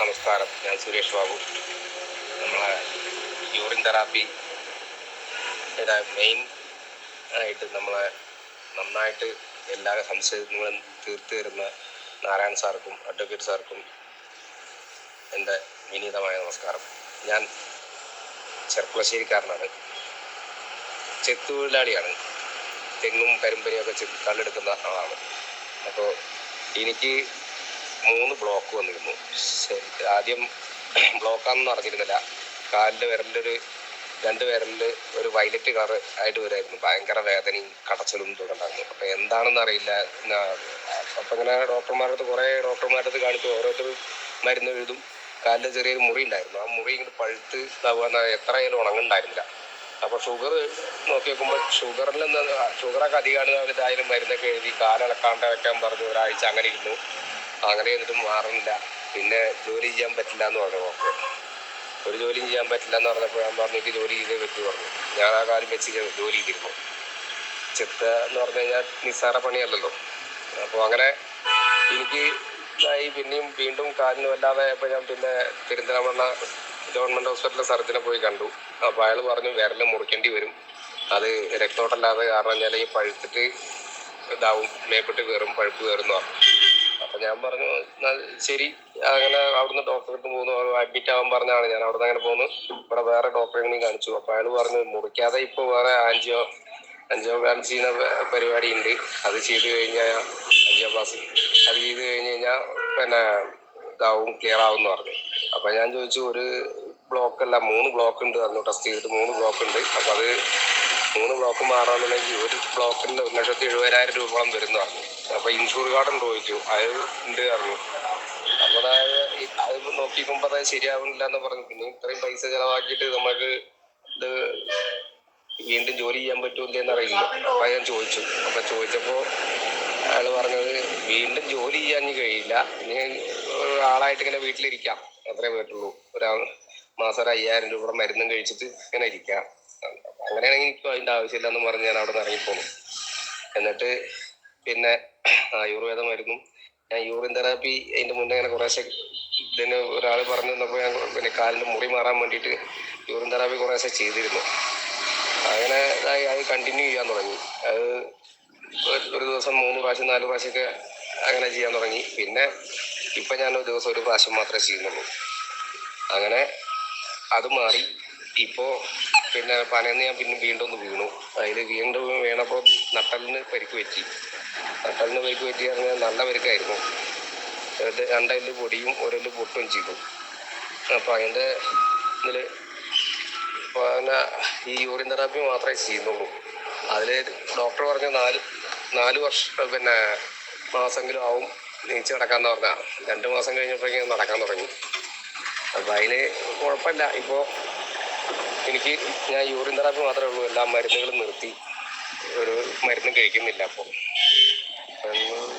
നമസ്കാരം ഞാൻ സുരേഷ് ബാബു. നമ്മളെ യൂറിൻ തെറാപ്പി മെയിൻ ആയിട്ട് നമ്മളെ നന്നായിട്ട് എല്ലാ സംശയങ്ങളും തീർത്തു തരുന്ന നാരായണ സാർക്കും അഡ്വക്കേറ്റ് സാർക്കും എന്റെ വിനീതമായ നമസ്കാരം. ഞാൻ ചെർക്കുളശ്ശേരിക്കാരനാണ് ചെത്ത് തൊഴിലാളിയാണ്. തെങ്ങും കരിമ്പനിയൊക്കെ ചെത്ത് കല്ലെടുക്കുന്ന ആളാണ്. അപ്പോൾ എനിക്ക് മൂന്ന് ബ്ലോക്ക് വന്നിരുന്നു. ആദ്യം ബ്ലോക്കാണെന്ന് അറിഞ്ഞിരുന്നില്ല. കാലിന്റെ വിരലിലൊരു രണ്ട് വിരലിൽ ഒരു വയലറ്റ് കളർ ആയിട്ട് വരുമായിരുന്നു ഭയങ്കര വേദനയും കടച്ചിലും ഇതൊക്കെ ഉണ്ടായിരുന്നു. എന്താണെന്ന് അറിയില്ല. അപ്പം ഇങ്ങനെ ഡോക്ടർമാരുടെ അടുത്ത് കുറേ ഡോക്ടർമാരുടെ അടുത്ത് കാണിച്ചു. ഓരോരുത്തർ മരുന്ന് എഴുതും. കാലിൽ ചെറിയൊരു മുറി ഉണ്ടായിരുന്നു. ആ മുറി ഇങ്ങോട്ട് പഴുത്ത് എത്ര ആയാലും ഉണങ്ങുണ്ടായിരുന്നില്ല അപ്പോൾ ഷുഗർ നോക്കി നോക്കുമ്പോൾ ഷുഗറിൽ നിന്ന് ഷുഗറൊക്കെ അധികമാണ് ഇതായാലും മരുന്നൊക്കെ എഴുതി കാലിളക്കാണ്ട് വെക്കാൻ പറഞ്ഞു ഒരാഴ്ച അങ്ങനെ ഇരുന്നു. അങ്ങനെ എന്നിട്ടും മാറുന്നില്ല. പിന്നെ ജോലി ചെയ്യാൻ പറ്റില്ല എന്ന് പറഞ്ഞു ഡോക്ടർ ഒരു ജോലിയും ചെയ്യാൻ പറ്റില്ല എന്ന് പറഞ്ഞപ്പോൾ ഞാൻ പറഞ്ഞു എനിക്ക് ജോലി ചെയ്തേ പറ്റൂ പറഞ്ഞു. ഞാൻ ആ കാലം വെച്ച് ജോലി ചെയ്തിരുന്നു. ചെത്ത എന്ന് പറഞ്ഞു കഴിഞ്ഞാൽ നിസ്സാര പണിയല്ലല്ലോ. അപ്പോൾ അങ്ങനെ എനിക്ക് ഇതായി. പിന്നെയും വീണ്ടും കാലിന് വല്ലാതെ ആയപ്പോൾ ഞാൻ പിന്നെ തിരുവനന്തപുരം ഗവൺമെന്റ് ഹോസ്പിറ്റലിലെ സർജനെ പോയി കണ്ടു. അപ്പോൾ അയാൾ പറഞ്ഞു വിരൽ മുറിക്കേണ്ടി വരും. അത് രക്തോട്ടല്ലാതെ കാരണം ഞാൻ ഈ പഴുത്തിട്ട് ഇതാവും മേപ്പിട്ട് കയറും പഴുപ്പ് കയറും എന്ന് പറഞ്ഞു. അപ്പൊ ഞാൻ പറഞ്ഞു ശരി. അങ്ങനെ അവിടുന്ന് ഡോക്ടർക്ക് പോകുന്നു അഡ്മിറ്റ് ആവാൻ പറഞ്ഞാണ് ഞാൻ അവിടുന്ന് അങ്ങനെ പോകുന്നു ഇവിടെ വേറെ ഡോക്ടറെ കൂടി കാണിച്ചു. അപ്പൊ അയാൾ പറഞ്ഞു മുറിക്കാതെ ഇപ്പൊ വേറെ ആൻജിയോ അഞ്ചോ പ്ലാൻ ചെയ്യുന്ന പരിപാടി ഉണ്ട്. അത് ചെയ്ത് കഴിഞ്ഞാൽ അഞ്ചോ ക്ലാസ് അത് ചെയ്ത് കഴിഞ്ഞ് കഴിഞ്ഞാൽ പിന്നെ ഇതാവും ക്ലിയർ ആവും എന്ന് പറഞ്ഞു. അപ്പൊ ഞാൻ ചോദിച്ചു ഒരു ബ്ലോക്ക് അല്ല മൂന്ന് ബ്ലോക്ക് ഉണ്ട് പറഞ്ഞു. ടെസ്റ്റ് ചെയ്തിട്ട് മൂന്ന് ബ്ലോക്ക് ഉണ്ട്. അപ്പൊ അത് മൂന്ന് ബ്ലോക്ക് മാറാന്നുണ്ടെങ്കിൽ ഒരു ബ്ലോക്കിന് ഒരു ലക്ഷത്തി എഴുപതിനായിരം രൂപയോളം വരുന്ന പറഞ്ഞു അപ്പൊ ഇൻഷൂർ കാർഡ് ചോദിച്ചു. അത് ഉണ്ട് പറഞ്ഞു. അപ്പൊ അതായത് അത് നോക്കിക്കുമ്പോ അത് ശരിയാവുന്നില്ല എന്ന് പറഞ്ഞു. പിന്നെ ഇത്രയും പൈസ ചെലവാക്കിയിട്ട് നമുക്ക് ഇത് വീണ്ടും ജോലി ചെയ്യാൻ പറ്റൂല്ലേ എന്നറിയില്ല അപ്പൊ ഞാൻ ചോദിച്ചു. അപ്പൊ ചോദിച്ചപ്പോ അയാൾ പറഞ്ഞത് വീണ്ടും ജോലി ചെയ്യാൻ കഴിയില്ല. ഇനി ഒരാളായിട്ട് ഇങ്ങനെ വീട്ടിലിരിക്കാം. അത്രേ പറ്റുള്ളൂ. ഒരാൾ മാസം ഒരു അയ്യായിരം രൂപയുടെ മരുന്നും കഴിച്ചിട്ട് ഇങ്ങനെ ഇരിക്കാം. അങ്ങനെയാണെങ്കിൽ എനിക്ക് അതിന്റെ ആവശ്യമില്ല എന്ന് പറഞ്ഞ് ഞാൻ അവിടെ നിന്ന് ഇറങ്ങിപ്പോന്നു. എന്നിട്ട് പിന്നെ ആയുർവേദ മരുന്നും ഞാൻ യൂറിൻ തെറാപ്പി അതിന്റെ മുന്നേ ഇങ്ങനെ കുറേശ്ശെ ഇതിന് ഒരാൾ പറഞ്ഞു തന്നപ്പോൾ ഞാൻ പിന്നെ കാലിന്റെ മുറി മാറാൻ വേണ്ടിയിട്ട് യൂറിൻ തെറാപ്പി കുറേശ്ശെ ചെയ്തിരുന്നു. അങ്ങനെ അത് കണ്ടിന്യൂ ചെയ്യാൻ തുടങ്ങി. അത് ഒരു- ഒരു ദിവസം മൂന്ന് പ്രാവശ്യം നാല് പ്രാവശ്യമൊക്കെ അങ്ങനെ ചെയ്യാൻ തുടങ്ങി. പിന്നെ ഇപ്പം ഞാൻ ഒരു ദിവസം ഒരു പ്രാവശ്യം മാത്രമേ ചെയ്യുന്നുള്ളൂ. അങ്ങനെ അത് മാറി. ഇപ്പോൾ പിന്നെ പനയെന്ന് ഞാൻ പിന്നെ വീണ്ടും ഒന്ന് വീണു. അതിൽ വീണ്ടും വീണപ്പോൾ നട്ടലിന് പരിക്ക് പറ്റി. നട്ടലിന് പരിക്ക് പറ്റി പറഞ്ഞാൽ നല്ല പരിക്കായിരുന്നു. രണ്ടെല്ല് പൊടിയും ഒരല്ല് പൊട്ടും ചെയ്തു. അപ്പോൾ അതിന്റെ ഇതിൽ പിന്നെ ഈ യൂറിൻ തെറാപ്പി മാത്രമേ ചെയ്യുന്നുള്ളൂ. അതിൽ ഡോക്ടർ പറഞ്ഞ നാല് നാല് വർഷം പിന്നെ മാസമെങ്കിലും ആവും നീച്ച് നടക്കാമെന്ന് പറഞ്ഞാൽ രണ്ട് മാസം കഴിഞ്ഞപ്പോഴേക്കും നടക്കാൻ തുടങ്ങി. അപ്പം അതിന് കുഴപ്പമില്ല. ഇപ്പോൾ എനിക്ക് ഞാൻ യൂറിൻ തെറാപ്പി മാത്രമേ ഉള്ളൂ. എല്ലാ മരുന്നുകളും നിർത്തി. ഒരു മരുന്നും കഴിക്കുന്നില്ല അപ്പോൾ.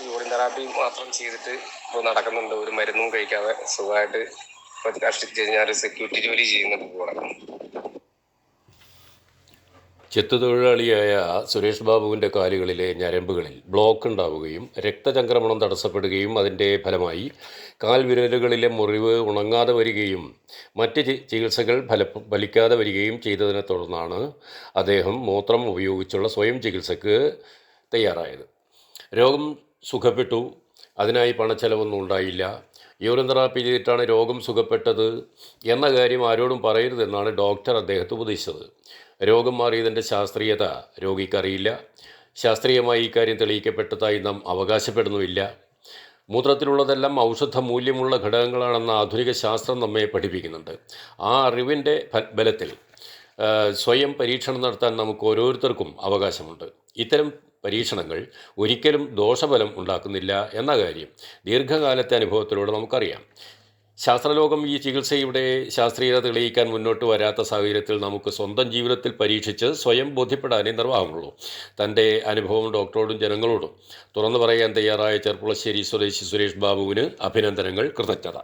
യൂറിൻ തെറാപ്പി മാത്രം ചെയ്തിട്ട് ഇപ്പോൾ നടക്കുന്നുണ്ട്. ഒരു മരുന്നും കഴിക്കാതെ സുഖമായിട്ട് ഇപ്പോൾ ഞാൻ സെക്യൂരിറ്റി ജോലി ചെയ്യുന്നുണ്ട് കൂടെ ചെത്തുതൊഴിലാളിയായ സുരേഷ് ബാബുവിന്റെ കാലുകളിലെ ഞരമ്പുകളിൽ ബ്ലോക്ക് ഉണ്ടാവുകയും രക്തചംക്രമണം തടസ്സപ്പെടുകയും അതിന്റെ ഫലമായി കാൽവിരലുകളിലെ മുറിവ് ഉണങ്ങാതെ വരികയും മറ്റ് ചികിത്സകൾ ഫല ഫലിക്കാതെ വരികയും ചെയ്തതിനെ തുടർന്നാണ് അദ്ദേഹം മൂത്രം ഉപയോഗിച്ചുള്ള സ്വയം ചികിത്സക്ക് തയ്യാറായത്. രോഗം സുഖപ്പെട്ടു. അതിനായി പണച്ചെലവൊന്നും ഉണ്ടായില്ല. യൂറിൻ തെറാപ്പി ചെയ്തിട്ടാണ് രോഗം സുഖപ്പെട്ടത് എന്ന കാര്യം ആരോടും പറയരുതെന്നാണ് ഡോക്ടർ അദ്ദേഹത്തെ ഉപദേശിച്ചത്. രോഗം മാറിയതിന്റെ ശാസ്ത്രീയത രോഗിക്കറിയില്ല. ശാസ്ത്രീയമായി ഇക്കാര്യം തെളിയിക്കപ്പെട്ടതായി നാം അവകാശപ്പെടുന്നുമില്ല. മൂത്രത്തിലുള്ളതെല്ലാം ഔഷധ മൂല്യമുള്ള ഘടകങ്ങളാണെന്ന് ആധുനിക ശാസ്ത്രം നമ്മെ പഠിപ്പിക്കുന്നുണ്ട്. ആ അറിവിന്റെ ബലത്തിൽ സ്വയം പരീക്ഷണം നടത്താൻ നമുക്ക് ഓരോരുത്തർക്കും അവകാശമുണ്ട്. ഇത്തരം പരീക്ഷണങ്ങൾ ഒരിക്കലും ദോഷഫലം ഉണ്ടാക്കുന്നില്ല എന്ന കാര്യം ദീർഘകാലത്തെ അനുഭവത്തിലൂടെ നമുക്കറിയാം. ശാസ്ത്രലോകം ഈ ചികിത്സയുടെ ശാസ്ത്രീയത തെളിയിക്കാൻ മുന്നോട്ട് വരാത്ത സാഹചര്യത്തിൽ നമുക്ക് സ്വന്തം ജീവിതത്തിൽ പരീക്ഷിച്ച് സ്വയം ബോധ്യപ്പെടാനേ നിർവാഹമുള്ളൂ. തന്റെ അനുഭവം ഡോക്ടറോടും ജനങ്ങളോടും. തുറന്നു പറയാൻ തയ്യാറായ ചെർപ്പുളശ്ശേരി സ്വദേശി സുരേഷ് ബാബുവിന് അഭിനന്ദനങ്ങൾ കൃതജ്ഞത.